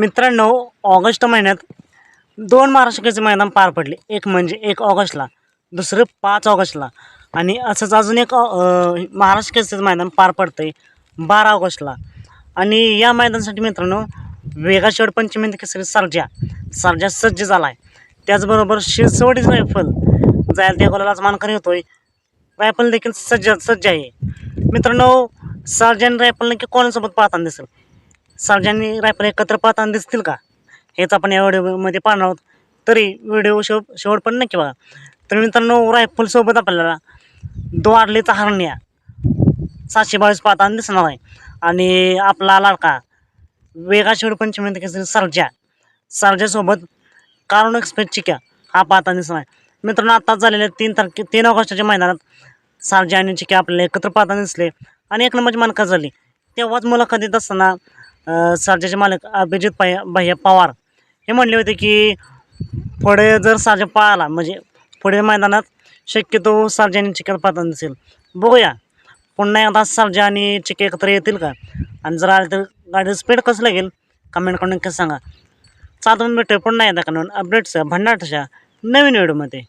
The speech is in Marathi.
मित्रांनो ऑगस्ट महिन्यात दोन महाराष्ट्र मैदान पार पडले. एक म्हणजे एक ऑगस्टला दुसरं पाच ऑगस्टला. आणि असंच अजून एक महाराष्ट्र मैदान पार पडतं आहे बारा ऑगस्टला. आणि या मैदानासाठी मित्रांनो वेगा शेवट पंचमी केसरी सर्जा. सर्जा सज्ज झाला आहे त्याचबरोबर शिरसवडीच रायफल. जायला त्या गोलालाच मानकरी होतोय. रायफल देखील सज्ज सज्ज आहे. मित्रांनो सर्जा आणि रायफल नक्की कोणासोबत पाहताना दिसेल? सर्जांनी रायफल एकत्र पाहताना दिसतील का? हेच आपण या व्हिडिओमध्ये पाहणार आहोत. तरी व्हिडिओ शेव शेवट पण नक्की बघा. तर मित्रांनो रायफलसोबत आपल्याला द्वारलेचा हरण्या सातशे बावीस पाहताना दिसणार आहे. आणि आपला लाडका वेगा शेवट पंचमी केसरी सर्जा. सर्जासोबत कारुण एक्सप्रेस चिक्या हा पाहताना दिसणार आहे. मित्रांनो आत्ताच झालेल्या तीन तारखे तीन ऑगस्टच्या मैदानात सर्जा आणि चिक्या आपल्याला एकत्र पाहताना दिसले. आणि एक नंबरची मानका झाली. तेव्हाच मुलाखत देत असताना सर्जाचे मालक अभिजित भैया भैया पवार हे म्हणले होते की पुढे जर सर्जा पळाला म्हणजे पुढे मैदानात शक्यतो सर्जा आणि चिकन पाहताना दिसेल. बघूया. पुन्हा एकदा सर्जा आणि चिक्या एकत्र येतील का? आणि जर आले तर गाडीचं स्पीड कसं लागेल? कमेंट करून नक्की सांगा. चालून भेटतो पुन्हा एकदा कारण अपडेट्स भंडाटच्या नवीन व्हिडिओमध्ये